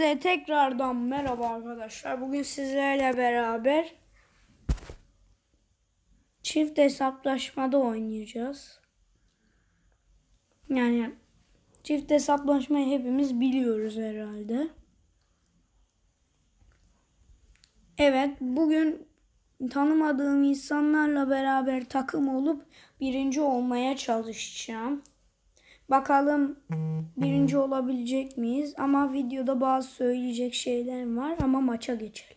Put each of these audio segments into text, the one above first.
Hepinize tekrardan merhaba arkadaşlar. Bugün sizlerle beraber çift hesaplaşmada oynayacağız. Yani çift hesaplaşmayı hepimiz biliyoruz herhalde. Evet, bugün tanımadığım insanlarla beraber takım olup birinci olmaya çalışacağım. Bakalım birinci olabilecek miyiz? Ama videoda bazı söyleyecek şeyler var ama maça geçelim.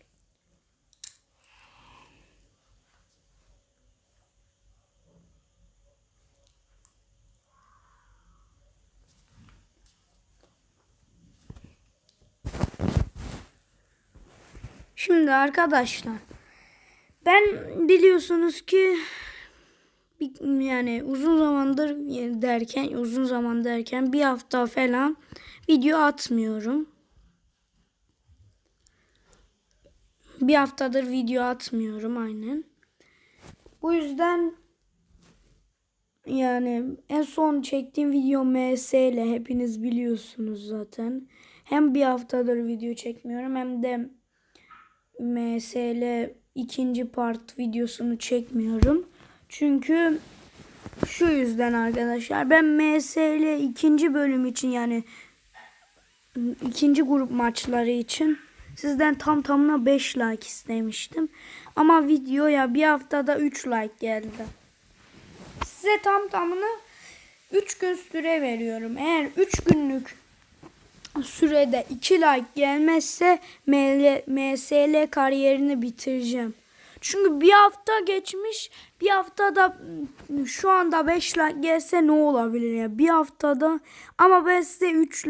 Şimdi arkadaşlar ben biliyorsunuz ki yani uzun zamandır derken uzun zaman derken bir hafta falan video atmıyorum. Bir haftadır video atmıyorum aynen. Bu yüzden yani en son çektiğim video MS ile hepiniz biliyorsunuz zaten. Hem bir haftadır video çekmiyorum hem de MS ile ikinci part videosunu çekmiyorum. Çünkü şu yüzden arkadaşlar ben MS ile ikinci bölüm için yani ikinci grup maçları için sizden tam tamına 5 like istemiştim. Ama videoya bir haftada 3 like geldi. Size tam tamına 3 gün süre veriyorum. Eğer 3 günlük sürede 2 like gelmezse MSL kariyerini bitireceğim. Çünkü bir hafta geçmiş. Bir haftada şu anda 5 like gelse ne olabilir ya? Bir haftada ama ben size 3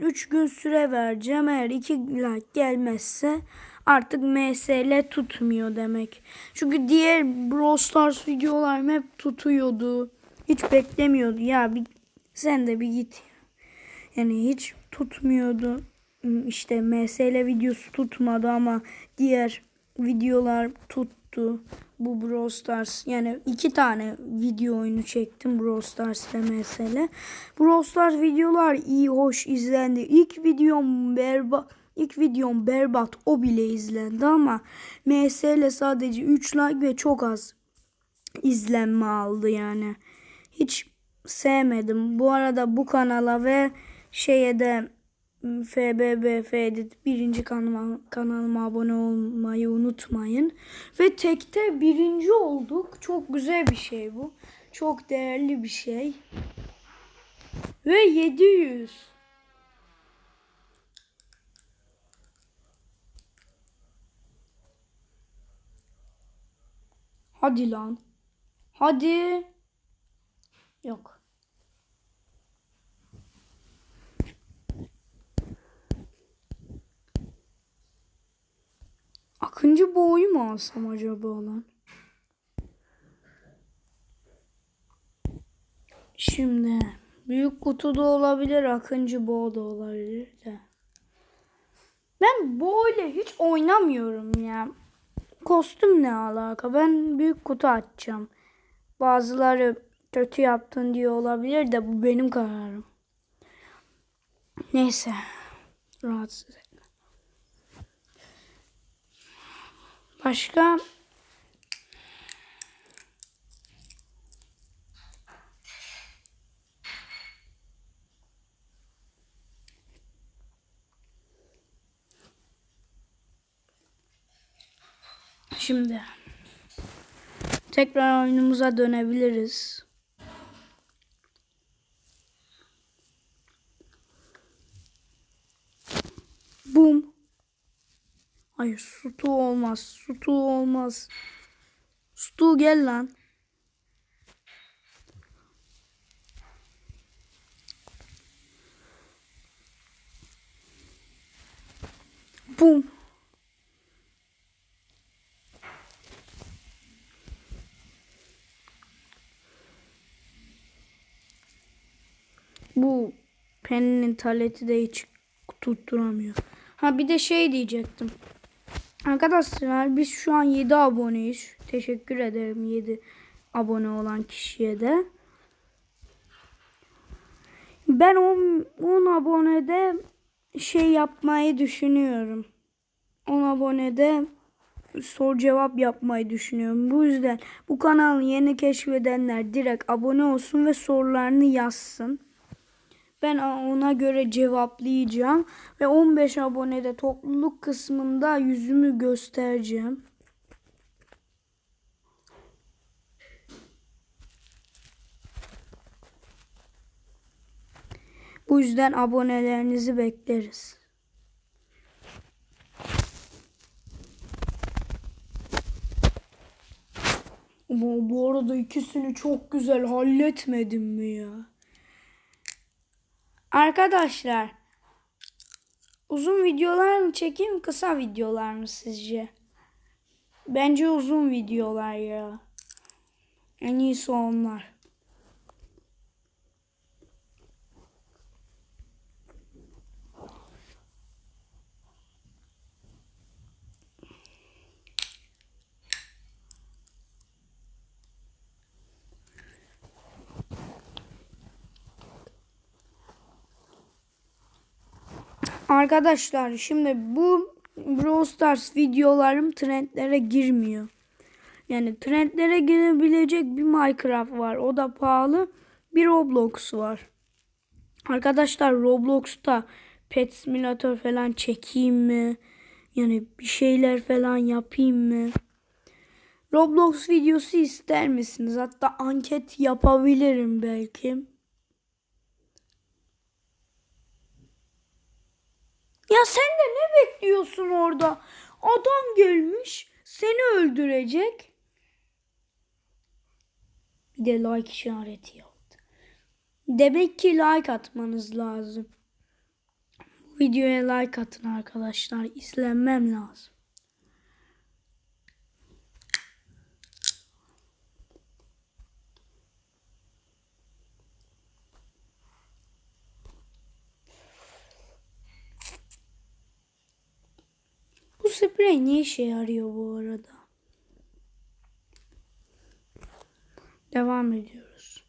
3 gün süre vereceğim. Eğer 2 like gelmezse artık MSL tutmuyor demek. Çünkü diğer Brawl Stars videolarım hep tutuyordu. Hiç beklemiyordu. Ya bir sen de bir git. Yani hiç tutmuyordu. İşte MSL videosu tutmadı ama diğer videolar tuttu. Bu Brawl Stars yani iki tane video oyunu çektim Brawl Stars ile MSL. Brawl Stars videolar iyi hoş izlendi. İlk videom berbat ilk videom berbat o bile izlendi ama MSL sadece 3 like ve çok az izlenme aldı yani. Hiç sevmedim. Bu arada bu kanala ve şeye de FBBF birinci kanalıma, kanalıma abone olmayı unutmayın. Ve tekte birinci olduk. Çok güzel bir şey bu. Çok değerli bir şey. Ve 700. Hadi lan. Hadi. Yok. Akıncı boğuyu mu alsam acaba lan? Şimdi büyük kutu da olabilir, akıncı boğ da olabilir de. Ben böyle hiç oynamıyorum ya. Kostüm ne alaka? Ben büyük kutu açacağım. Bazıları kötü yaptın diye olabilir de bu benim kararım. Neyse. Rahatsız Başka Şimdi tekrar oyunumuza dönebiliriz. Bum. Hayır Sutu olmaz. Sutu olmaz. Sutu gel lan. Bum. Bu Penny'nin taleti de hiç tutturamıyor. Ha bir de şey diyecektim. Arkadaşlar biz şu an 7 aboneyiz. Teşekkür ederim 7 abone olan kişiye de. Ben 10, 10 abonede şey yapmayı düşünüyorum. 10 abonede soru cevap yapmayı düşünüyorum. Bu yüzden bu kanalı yeni keşfedenler direkt abone olsun ve sorularını yazsın. Ben ona göre cevaplayacağım ve 15 abonede topluluk kısmında yüzümü göstereceğim. Bu yüzden abonelerinizi bekleriz. Bu arada ikisini çok güzel halletmedim mi ya? Arkadaşlar uzun videolar mı çekeyim kısa videolar mı sizce? Bence uzun videolar ya. En iyisi onlar. Arkadaşlar şimdi bu Brawl Stars videolarım trendlere girmiyor. Yani trendlere girebilecek bir Minecraft var. O da pahalı. Bir Roblox var. Arkadaşlar Roblox'ta Pet Simulator falan çekeyim mi? Yani bir şeyler falan yapayım mı? Roblox videosu ister misiniz? Hatta anket yapabilirim belki. Ya sen de ne bekliyorsun orada? Adam gelmiş seni öldürecek. Bir de like işareti yaptı. Demek ki like atmanız lazım. Bu videoya like atın arkadaşlar. İzlenmem lazım. Sprey ne işe yarıyor bu arada? Devam ediyoruz.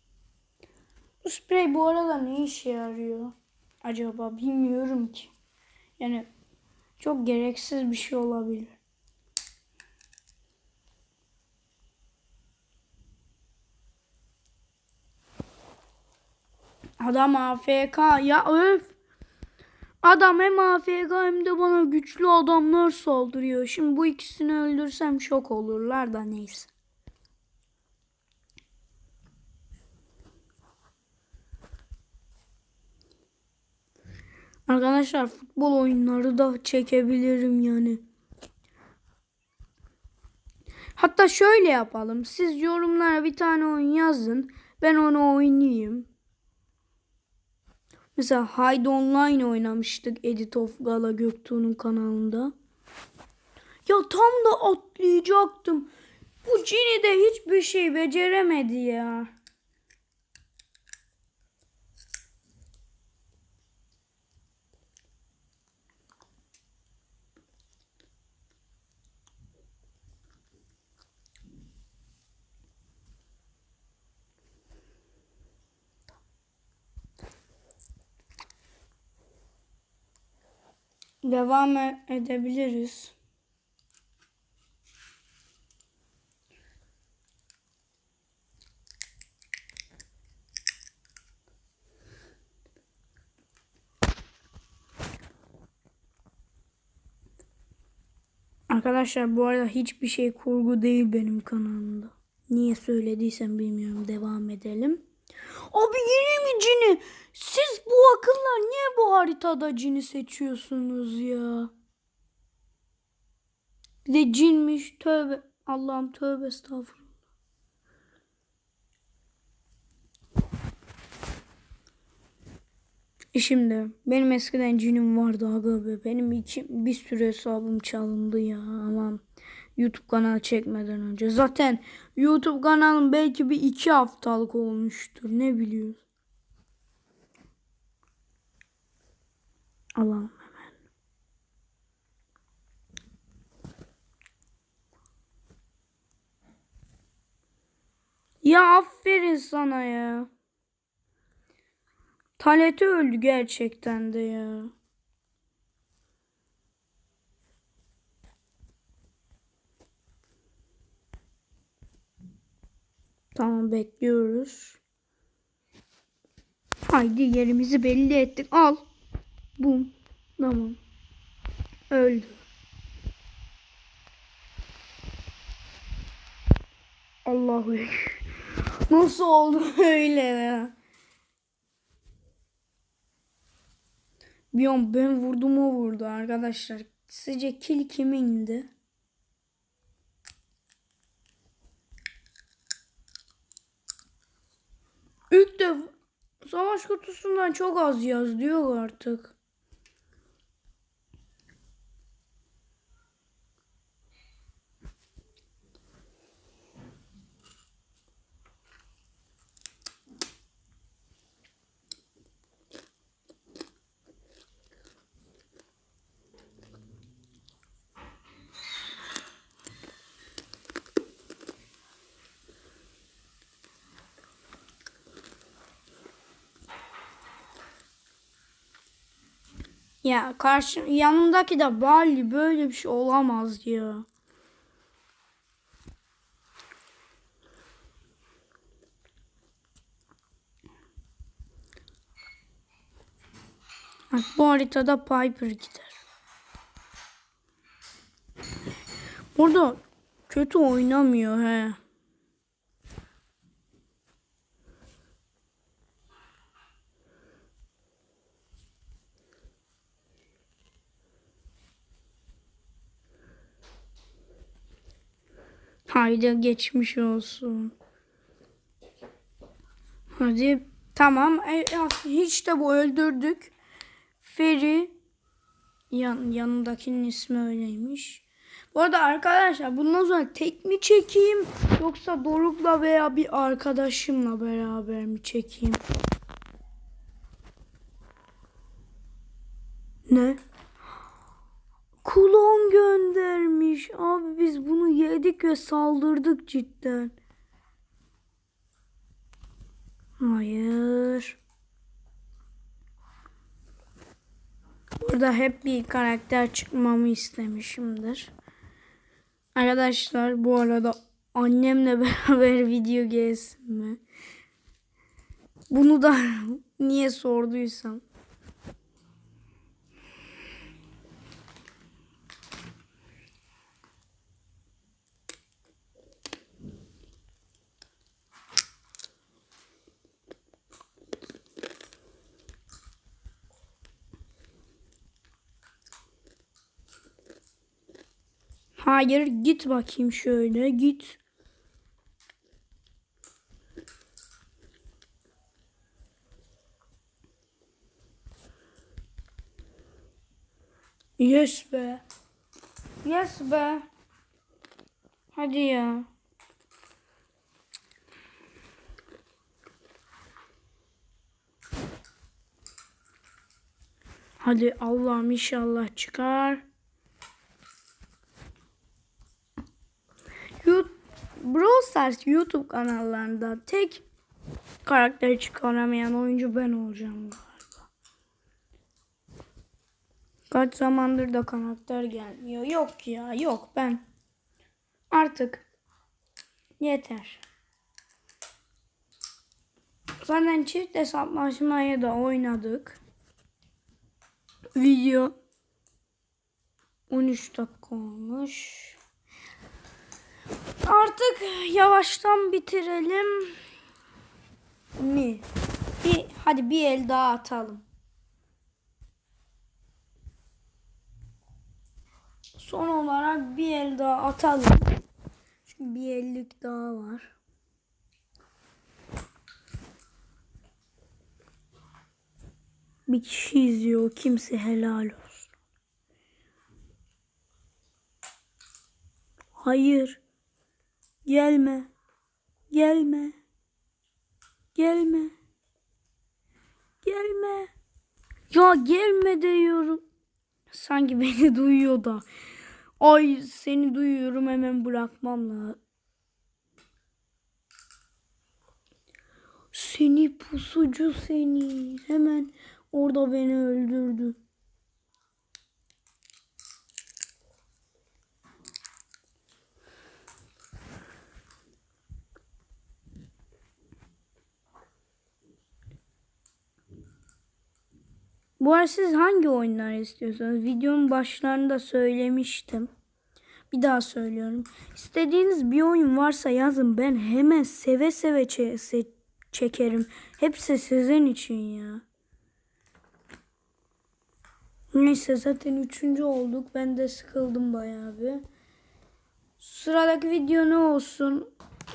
Bu sprey bu arada ne işe yarıyor? Acaba bilmiyorum ki. Yani çok gereksiz bir şey olabilir. Adam AFK ya öf. Adam hem AFK hem de bana güçlü adamlar saldırıyor. Şimdi bu ikisini öldürsem şok olurlar da neyse. Arkadaşlar futbol oyunları da çekebilirim yani. Hatta şöyle yapalım. Siz yorumlara bir tane oyun yazın. Ben onu oynayayım. Mesela Hide Online oynamıştık Edit of Gala Göktuğ'un kanalında. Ya tam da atlayacaktım. Bu Cini de hiçbir şey beceremedi ya. Devam e- edebiliriz. Arkadaşlar bu arada hiçbir şey kurgu değil benim kanalımda. Niye söylediysem bilmiyorum. Devam edelim. Abi yine mi cini? Siz bu akıllar niye bu haritada cini seçiyorsunuz ya? Bir de cinmiş. Tövbe. Allah'ım tövbe estağfurullah. E Şimdi benim eskiden cinim vardı aga be. Benim iki, bir sürü hesabım çalındı ya. Aman YouTube kanalı çekmeden önce. Zaten YouTube kanalım belki bir iki haftalık olmuştur. Ne biliyorsun? Allah'ım hemen. Ya aferin sana ya. Taleti öldü gerçekten de ya. Tamam bekliyoruz. Haydi yerimizi belli ettik. Al. Bum. Tamam. Öldü. Allahu. Nasıl oldu öyle ya? Bir an ben vurdum o vurdu arkadaşlar. Sizce kill kimindi? İlk de savaş kutusundan çok az yaz diyor artık. Ya karşı yanımdaki de Bali böyle bir şey olamaz ya. Bak bu haritada Piper gider. Burada kötü oynamıyor he. Haydi geçmiş olsun. Hadi tamam. E, hiç de bu öldürdük. Feri yan, yanındakinin ismi öyleymiş. Bu arada arkadaşlar bundan sonra tek mi çekeyim yoksa Doruk'la veya bir arkadaşımla beraber mi çekeyim? Ne? Kulon göndermiş. Abi biz bunu yedik ve saldırdık cidden. Hayır. Burada hep bir karakter çıkmamı istemişimdir. Arkadaşlar bu arada annemle beraber video mi? Bunu da niye sorduysam. Hayır git bakayım şöyle git. Yes be. Yes be. Hadi ya. Hadi Allah'ım inşallah çıkar. Brawl Stars YouTube kanallarında tek karakteri çıkaramayan oyuncu ben olacağım galiba. Kaç zamandır da karakter gelmiyor. Yok ya yok ben. Artık yeter. Zaten çift hesaplaşmaya da oynadık. Video 13 dakika olmuş. Artık yavaştan bitirelim mi? Bir, hadi bir el daha atalım. Son olarak bir el daha atalım. Çünkü bir ellik daha var. Bir kişi izliyor. Kimse helal olsun. Hayır. Gelme. Gelme. Gelme. Gelme. Ya gelme diyorum. Sanki beni duyuyor da. Ay seni duyuyorum hemen bırakmam lazım. Seni pusucu seni. Hemen orada beni öldürdü. Bu arada siz hangi oyunlar istiyorsanız videonun başlarında söylemiştim. Bir daha söylüyorum. İstediğiniz bir oyun varsa yazın. Ben hemen seve seve çe- çekerim. Hepsi sizin için ya. Neyse zaten üçüncü olduk. Ben de sıkıldım bayağı bir. Sıradaki video ne olsun?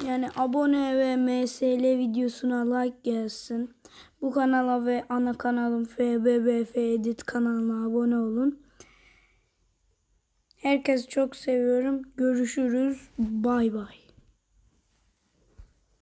Yani abone ve MSL videosuna like gelsin. Bu kanala ve ana kanalım FBBF Edit kanalına abone olun. Herkes çok seviyorum. Görüşürüz. Bay bay.